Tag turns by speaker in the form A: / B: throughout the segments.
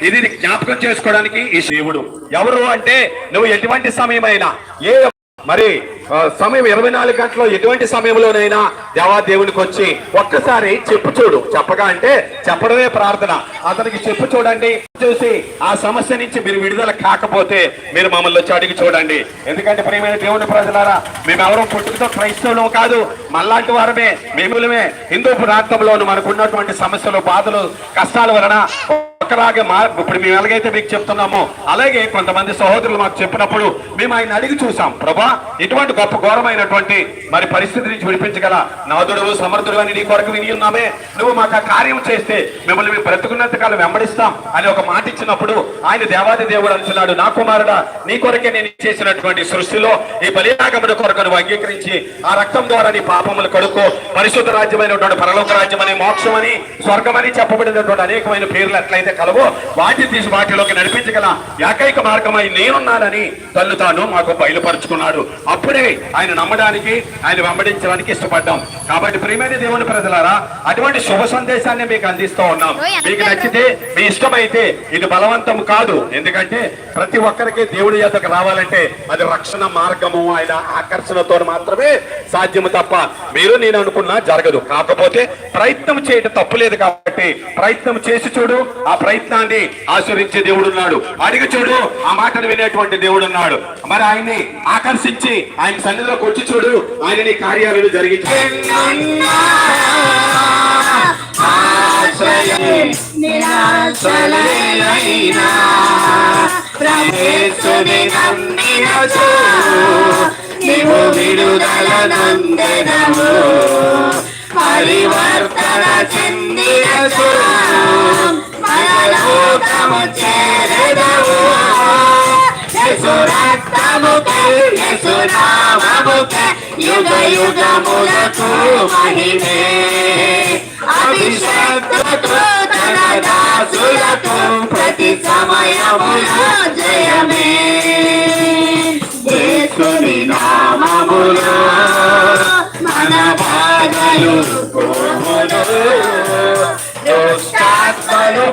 A: దీనిని జ్ఞాపకం చేసుకోవడానికి ఈ శివుడు ఎవరు అంటే నువ్వు ఎటువంటి సమయమైనా ఏ మరి సమయం ఇరవై నాలుగు గంటలో ఎటువంటి సమయంలోనైనా దేవా దేవునికి వచ్చి ఒక్కసారి చెప్పు చూడు. చెప్పగా అంటే చెప్పడమే ప్రార్థన. అతనికి చెప్పు చూడండి. చూసి ఆ సమస్య నుంచి మీరు విడుదల కాకపోతే మీరు మమ్మల్ని వచ్చి అడిగి చూడండి. ఎందుకంటే ప్రియమైన దేవుని ప్రజలారా మేము ఎవరో పుట్టుకతో క్రైస్తవులం కాదు. మళ్ళాంటి వారమే మేములమే. హిందూ ప్రాంతంలో మనకున్నటువంటి సమస్యలు బాధలు కష్టాల వలన ఒకలాగే మా ఇప్పుడు మేము ఎలాగైతే మీకు చెప్తున్నామో. అలాగే కొంతమంది సహోదరులు మాకు చెప్పినప్పుడు మేము ఆయన అడిగి చూసాం ప్రభా ఇటువంటి గొప్ప ఘోరమైనటువంటి మరి పరిస్థితి నుంచి విడిపించగల నాదుడు సమర్థుడు అని నీ కొరకు విని ఉన్నామే. నువ్వు మాకు ఆ కార్యం చేస్తే మిమ్మల్ని మేము బ్రతుకున్నంతకాలం వెంబడిస్తాం అని ఒక మాట ఇచ్చినప్పుడు ఆయన దేవాది దేవుడు అంటున్నాడు నా కుమారుడా నీ కొరకే నేను చేసినటువంటి సృష్టిలో ఈ బలియాగముడు కొరకు నువ్వు అంగీకరించి ఆ రక్తం ద్వారా నీ పాపములు కడుక్కో. పరిశుద్ధ రాజ్యమైనటువంటి పరలోక రాజ్యమని మోక్షమని స్వర్గమని స్వర్గం అని చెప్పబడినటువంటి అనేకమైన పేర్లు ఎట్లయితే కలవో వాటిని తీసి వాటిలోకి నడిపించగల ఏకైక మార్గమై నేనున్నానని తల్లు తాను మాకు బయలుపరుచుకున్నాడు. అప్పుడే ఆయన నమ్మడానికి ఆయన వెంబడించడానికి ఇష్టపడ్డాం. కాబట్టి ప్రియమైన దేవుని ప్రజలారా అటువంటి శుభ సందేశాన్ని మీకు అందిస్తూ ఉన్నాం. మీకు నచ్చితే మీ ఇష్టమైతే ఇది బలవంతం కాదు. ఎందుకంటే ప్రతి ఒక్కరికి దేవుడి యొద్దకు రావాలంటే అది రక్షణ మార్గము ఆయన ఆకర్షణతో మాత్రమే సాధ్యము తప్ప మీరు నేను అనుకున్నా జరగదు. కాకపోతే ప్రయత్నం చేయటం తప్పులేదు కాబట్టి ప్రయత్నం చేసి చూడు ఆ ప్రయత్నాన్ని ఆశ్రయించే దేవుడు ఉన్నాడు. అడిగి చూడు ఆ మాటను వినేటువంటి దేవుడు ఉన్నాడు. మరి ఆయన్ని ఆకర్షించి ఆయన సన్నిధిలోకి వచ్చి చూడు ఆయన నీ కార్యాలను జరిగించి
B: నీవు విడుదల నందెదవు పరివర్తన చెందినచు రక్తముకే యుగ యుగములకు మహిమే. అభిషేకతో తన దాసులకు ప్రతి జయమే నామములో మన బాధలు దుష్టాత్మలు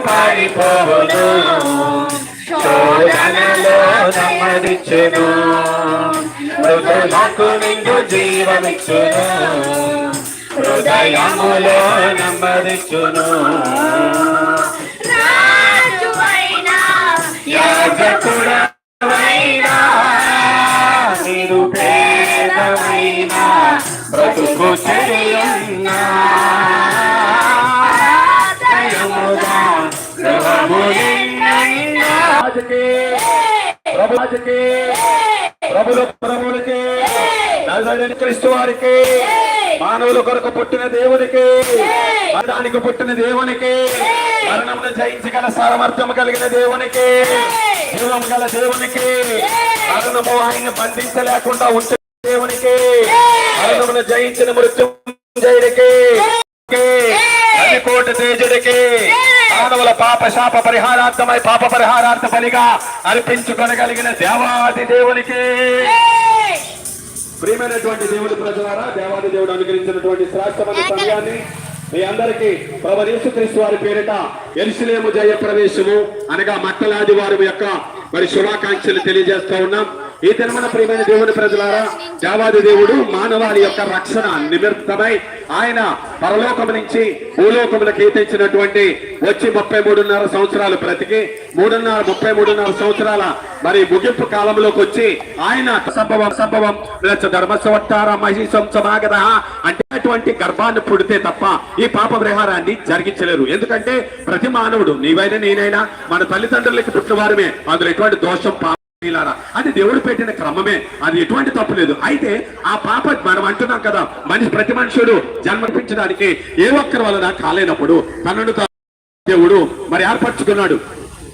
B: నెమ్మదిచ్చును మృదులకు నిండు జీవమిచ్చును. హృదయములో నెమ్మదిచ్చును. యాజకుడవైనా బ్రతుకు గృహము
A: ప్రభుల ప్రభులకి నజరని క్రీస్తు వారికి మానవుల కొరకు పుట్టిన దేవునికి మరణానికి పుట్టిన దేవునికి మరణమును జయించగల సామర్థ్యం కలిగిన దేవునికి జీవం గల దేవునికి మరణము ఆయన బంధించలేకుండా ఉంటే దేవునికి మరణమును జయించిన మృత్యుంజయుడికి కోట తేజుడికి మానవుల పాప శాప పరిహారార్థమై పాప పరిహారార్థ బలిగా అర్పించుకొనగలిగిన దేవాది దేవునికి. ప్రియమైనటువంటి దేవుడి ప్రజలారా దేవాది దేవుడు అనుగ్రహించినటువంటి శ్రేష్టమైన సమయాన్ని మీ అందరికీ ప్రభు యేసుక్రీస్తు వారి పేరిట ఎరుసలేము జయ ప్రవేశము అనగా మట్టలాది వారి యొక్క మరి శుభాకాంక్షలు తెలియజేస్తా ఉన్నాం. ఈ దినమన ప్రియమైన దేవుని ప్రజలారా దేవాది దేవుడు మానవాళి యొక్క రక్షణ నిమిత్తమై ఆయన పరలోకం నుంచి భూలోకములకు ఈతించినటువంటి వచ్చి ముప్పై మూడున్నర సంవత్సరాలు బ్రతికి మూడున్నర ముప్పై మూడున్నర సంవత్సరాల మరి ముగింపు కాలంలోకి వచ్చి ఆయన సంభవం సంభవం ధర్మస్వట్టార మహిషం సమాగత అంటే అటువంటి గర్భాన్ని పుడితే తప్ప ఈ పాప విహారాన్ని జరిగించలేరు. ఎందుకంటే ప్రతి మానవుడు నీవైనా నేనైనా మన తల్లిదండ్రులకి పుట్టిన వారమే అందులో ఎటువంటి దోషం అది దేవుడు పెట్టిన క్రమమే. అది ఎటువంటి తప్పు లేదు. అయితే ఆ పాప మనం అంటున్నాం కదా మనిషి ప్రతి మనుషుడు జన్మర్పించడానికి ఏ ఒక్కరి వలన కాలేనప్పుడు తనను దేవుడు మరి ఏర్పరచుకున్నాడు.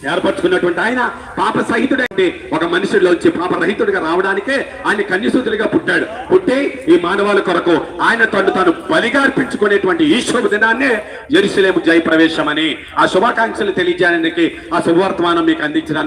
A: ఏర్పరచుకున్నటువంటి ఆయన పాప సహితుడంటే ఒక మనుషుల్లోంచి పాప రహితుడిగా రావడానికే ఆయన కన్యసూతుడిగా పుట్టాడు. పుట్టి ఈ మానవాళి కొరకు ఆయన తను తను బలిగా అర్పించుకునేటువంటి ఈ దినాన్నే జెరూసలేము జయప్రవేశం అని ఆ శుభాకాంక్షలు తెలియజేయడానికి ఆ శుభవర్తమానం మీకు అందించడానికి